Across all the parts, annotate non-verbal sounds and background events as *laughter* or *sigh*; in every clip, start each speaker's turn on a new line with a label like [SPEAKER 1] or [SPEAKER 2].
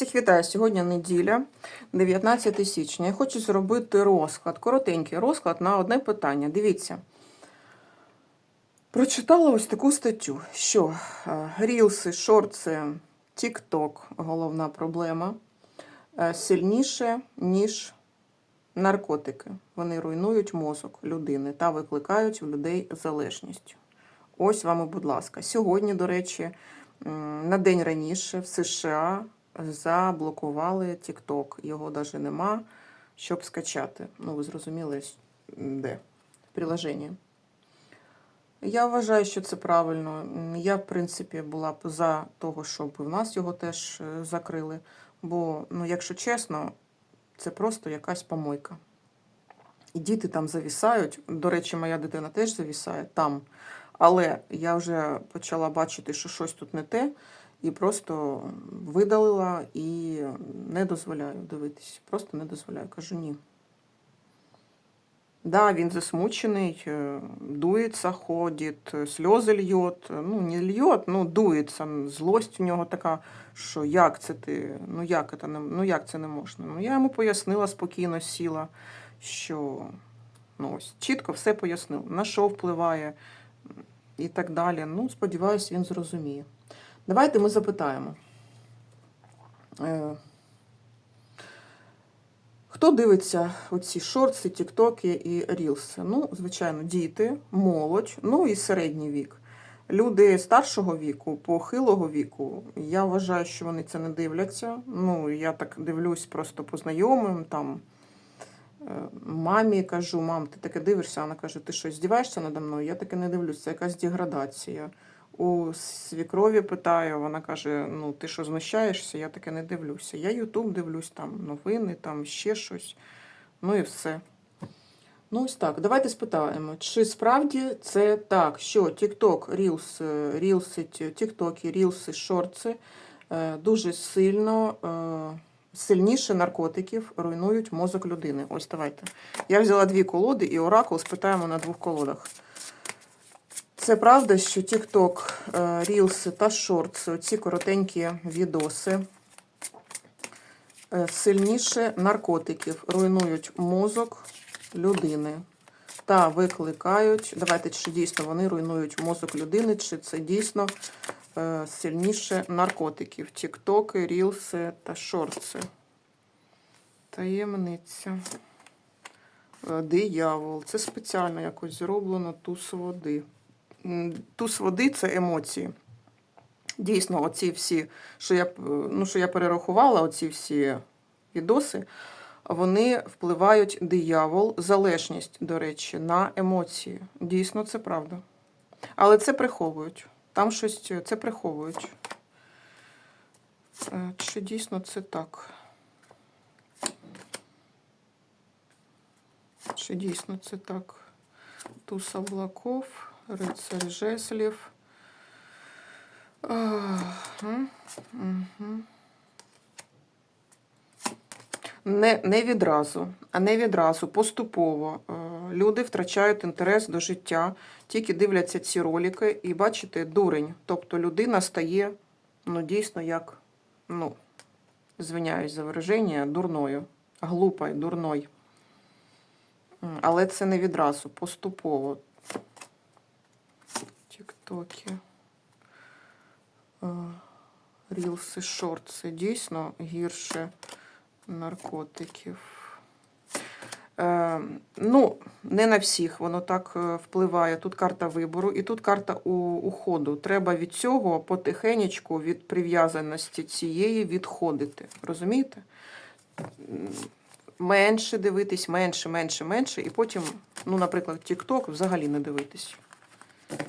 [SPEAKER 1] Всіх вітаю. Сьогодні неділя, 19 січня. Я хочу зробити розклад, коротенький розклад на одне питання. Дивіться. Prочитала ось таку статтю, що е, рілси, шорти, тік-ток головна проблема е, сильніше, ніж наркотики. Вони руйнують мозок людини та викликають в людей залежність. Ось вам, будь ласка. Сьогодні, до речі, на день раніше в США заблокували TikTok. Його навіть нема, щоб скачати. Ну, ви зрозуміли, де? В приложенні. Я вважаю, що це правильно. Я, в принципі, була б за того, щоб в нас його теж е, закрили. Бо, ну, якщо чесно, це просто якась помойка. І діти там завісають. До речі, моя дитина теж завісає там. Але я вже почала бачити, що щось тут не те, і просто видалила і не дозволяю дивитись. Просто не дозволяю. Кажу ні. Да, він засмучений, е, дується, ходить, е, сльози льет. Ну, не льет, ну дується. Злость у нього така, що як це ти, ну як це не, ну, як це не можна? Ну, я йому пояснила спокійно, сіла, що ну, ось, чітко все пояснила, на що впливає і так далі. Ну, сподіваюся, він зрозуміє. Давайте ми запитаємо. Е, Хто дивиться оці шорти, тіктоки і рілси? Ну, звичайно, діти, молодь, ну і середній вік. Люди старшого віку, похилого віку, я вважаю, що вони це не дивляться. Ну, я так дивлюсь просто по знайомим, там е, мамі кажу, мам, ти таке дивишся? Вона каже, ти що, здіваєшся надо мною? Я таке не дивлюсь, це якась деградація. У свікрові питаю, вона каже: ну ти що знущаєшся? Я таке не дивлюся. Я Ютуб дивлюсь, там новини, там ще щось. Ну і все. Ну, ось так. Давайте спитаємо, чи справді це так, що TikTok, Reels, е, Reels, TikTok, Reels, шорти е, дуже сильно, е, сильніше наркотиків руйнують мозок людини. Ось давайте. Я взяла дві колоди і оракул спитаємо на двох колодах. Це правда, що TikTok, е, Reels та Shorts, ці коротенькі відоси, е, сильніше наркотиків руйнують мозок людини та викликають. Давайте, чи дійсно вони руйнують мозок людини, чи це дійсно е, сильніше наркотиків. Тіктоки, рілси та шорти. Таємниця. Диявол. Це спеціально якось зроблено туз води. Туз води це емоції. Дійсно, оці всі, що я, е, ну, що я перерахувала, оці всі відоси, вони впливають диявол, залежність, до речі, на емоції. Дійсно, це правда. Але це приховують. Там щось це приховують. Е, Чи дійсно це так? Чи дійсно це так? Туз облаков, рицарь мгм. Не, не відразу, а не відразу, поступово. Е, Люди втрачають інтерес до життя, тільки дивляться ці ролики і бачите, дурень. Тобто людина стає ну, дійсно як, ну, звиняюсь за вираження, дурною, глупою, дурною. Але це не відразу, поступово. Тіктоки. Е, Рілси, шорти. Дійсно гірше наркотиків. Е, ну, не на всіх воно так е, впливає. Тут карта вибору і тут карта уходу. Треба від цього потихенечку, від прив'язаності цієї відходити. Розумієте? Менше дивитись, менше, менше, менше, і потім, ну, наприклад, TikTok взагалі не дивитись.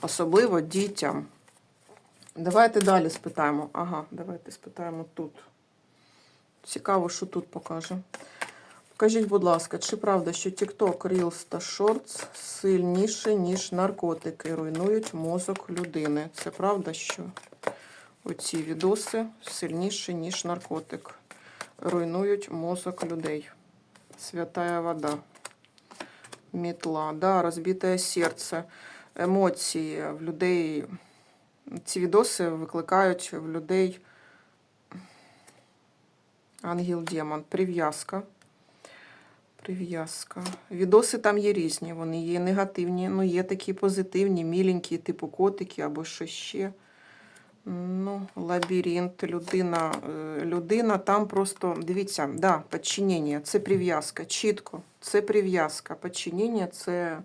[SPEAKER 1] Особливо дітям. Давайте далі спитаємо. Ага, давайте спитаємо тут. Цікаво, що тут покаже. Покажіть, будь ласка, чи правда, що TikTok, Reels та Shorts сильніше, ніж наркотики, руйнують мозок людини? Це правда, що оці відоси сильніші, ніж наркотик, руйнують мозок людей. Святая вода. Метла, да, розбите серце, емоції в людей. Ці відоси викликають в людей Ангел Демон. Прив'язка. Прив'язка. Відоси там є різні. Вони є негативні, ну є такі позитивні, міленькі, типу котики або що ще. Ну, лабіринт, людина, е, людина там просто, дивіться, да, підчинення, це прив'язка, чітко, це прив'язка, підчинення це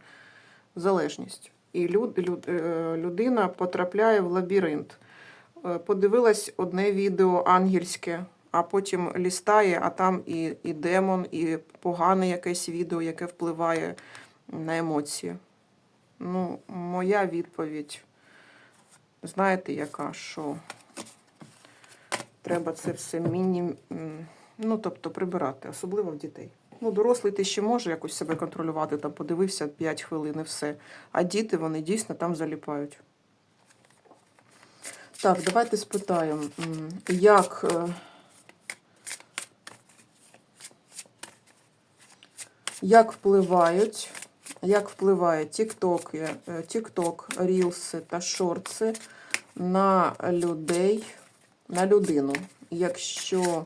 [SPEAKER 1] залежність. І люд, люд, е, людина потрапляє в лабіринт. Е, Подивилась одне відео ангельське, а потім лістає, а там і, і демон, і погане якесь відео, яке впливає на емоції. Ну, моя відповідь знаєте, яка, що треба це все міні... ну, тобто прибирати, особливо в дітей. Ну, дорослий ти ще може якось себе контролювати, там подивився 5 хвилин і все. А діти, вони дійсно там заліпають. Так, давайте спитаємо, як. е, Як впливають, як впливає TikTok, е, TikTok, Reels та шорти на людей, на людину, якщо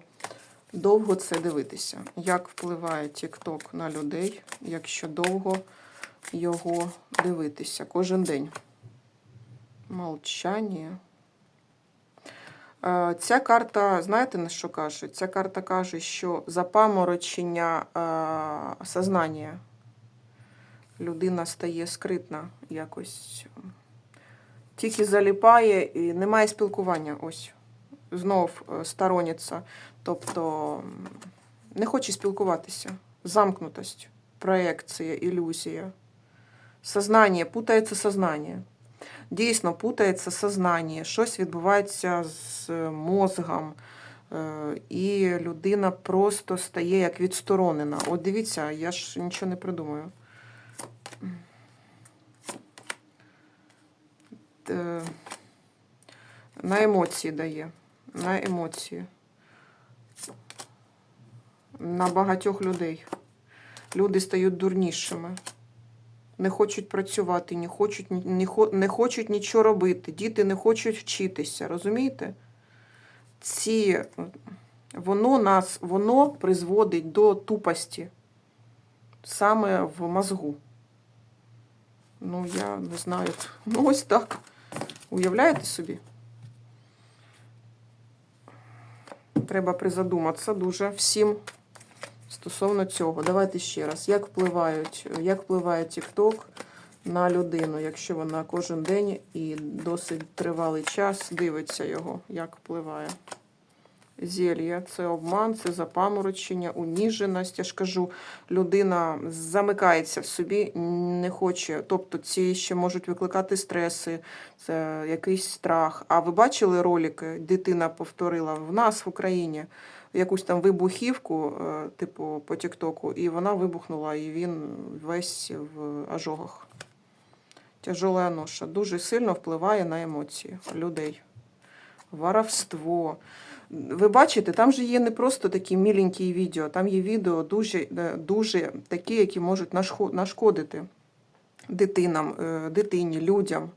[SPEAKER 1] довго це дивитися? Як впливає TikTok на людей, якщо довго його дивитися кожен день? Молчання. Е, Ця карта, знаєте, на що каже? Ця карта каже, що запаморочення е, сознання. Людина стає скритна якось. Тільки заліпає і немає спілкування. Ось. Знов е. Тобто не хоче спілкуватися. Замкнутость, проекція, ілюзія. Сознання, путається сознання. Дійсно, путається сознання, щось відбувається з мозгом, е, і людина просто стає як відсторонена. От дивіться, я ж нічого не придумаю. Е, На емоції дає. На емоції. На багатьох людей. Люди стають дурнішими не хочуть працювати, не хочуть, не, хочуть нічого робити, діти не хочуть вчитися, розумієте? Ці, воно нас, воно призводить до тупості саме в мозгу. Ну, я не знаю. Ну, ось так. Уявляєте собі? Треба призадуматися дуже всім стосовно цього. Давайте ще раз. Як впливають, як впливає TikTok на людину, якщо вона кожен день і досить тривалий час дивиться його, як впливає? Зелья це обман, це запаморочення, уніженість. Я ж кажу, людина замикається в собі, не хоче. Тобто ці ще можуть викликати стреси, це якийсь страх. А ви бачили ролики? Дитина повторила в нас в Україні якусь там вибухівку, е, типу по Тіктоку, і вона вибухнула, і він весь в ожогах. Тяжола ноша дуже сильно впливає на емоції людей. Воровство. Ви бачите, там же є не просто такі міленькі відео, там є відео дуже, е, дуже такі, які можуть нашкодити дитинам, е, дитині, людям.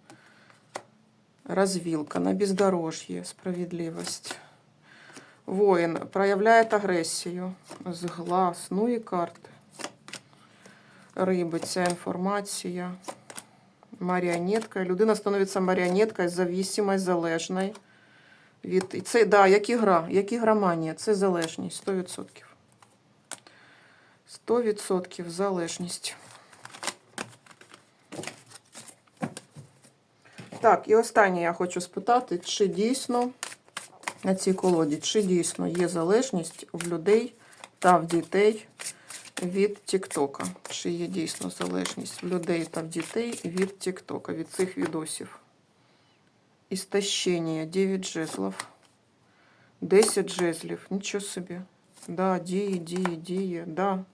[SPEAKER 1] Розвілка на бездорожье, справедливость. Воїн проявляє агресію з глаз, ну і карти. Риби, ця інформація. Маріонетка. Людина становиться маріонеткою, зависимою, залежною. Від... Це, да, як ігра, як ігроманія, це залежність, 100%. 100% залежність. Так, і останнє я хочу спитати, чи дійсно на цій колоді, чи дійсно є залежність в людей та в дітей від Тіктока? Чи є дійсно залежність в людей та в дітей від Тіктока, від цих відосів? Істощення, 9 жезлов, 10 жезлів, нічого собі. Да, діє, діє, діє, да.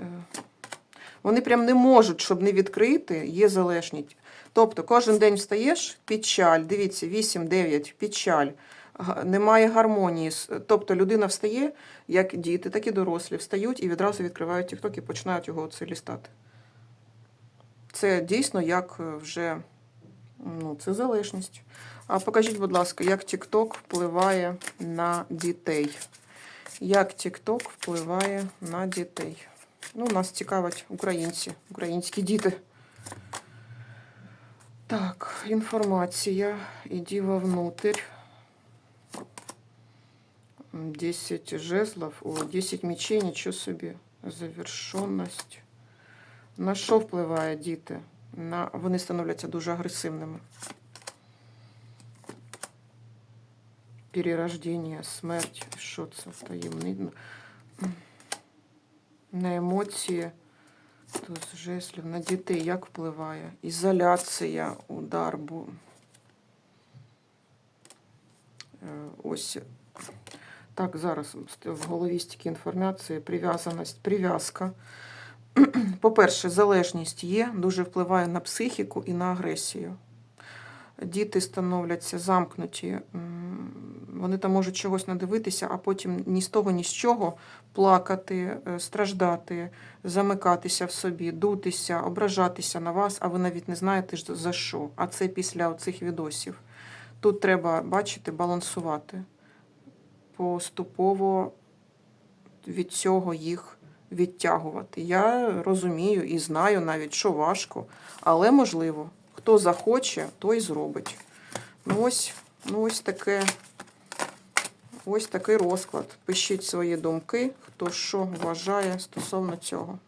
[SPEAKER 1] Е, Вони прям не можуть, щоб не відкрити, є залежність. Тобто кожен день встаєш, печаль, дивіться, 8-9, печаль, немає гармонії. Тобто людина встає, як діти, так і дорослі, встають і відразу відкривають TikTok і починають його оце лістати. Це дійсно як е, вже ну, це залежність. А покажіть, будь ласка, як TikTok впливає на дітей. Як TikTok впливає на дітей? Ну, нас цікавять українці, українські діти. Так, інформація. Іди вовнутрь. 10 жезлов, о, 10 мечей, нічого собі. Завершенность. На що впливає діти? На... Вони становляться дуже агресивними. Перерождення, смерть, що це таємний. На емоції, то з жеслів, на дітей як впливає? Ізоляція, удар. Бу... Е, Ось. Так, зараз в голові стільки інформації, прив'язаність, прив'язка. *clears throat* По-перше, залежність є, дуже впливає на психіку і на агресію. Діти становляться замкнуті, вони там можуть чогось надивитися, а потім ні з того, ні з чого плакати, е, страждати, замикатися в собі, дутися, ображатися на вас, а ви навіть не знаєте за що. А це після цих відосів. Тут треба, бачити, балансувати. Поступово від цього їх відтягувати. Я розумію і знаю навіть, що важко, але можливо. Хто захоче, той зробить. Ну ось, ну ось таке. Ось такий розклад. Пишіть свої думки, хто що вважає стосовно цього.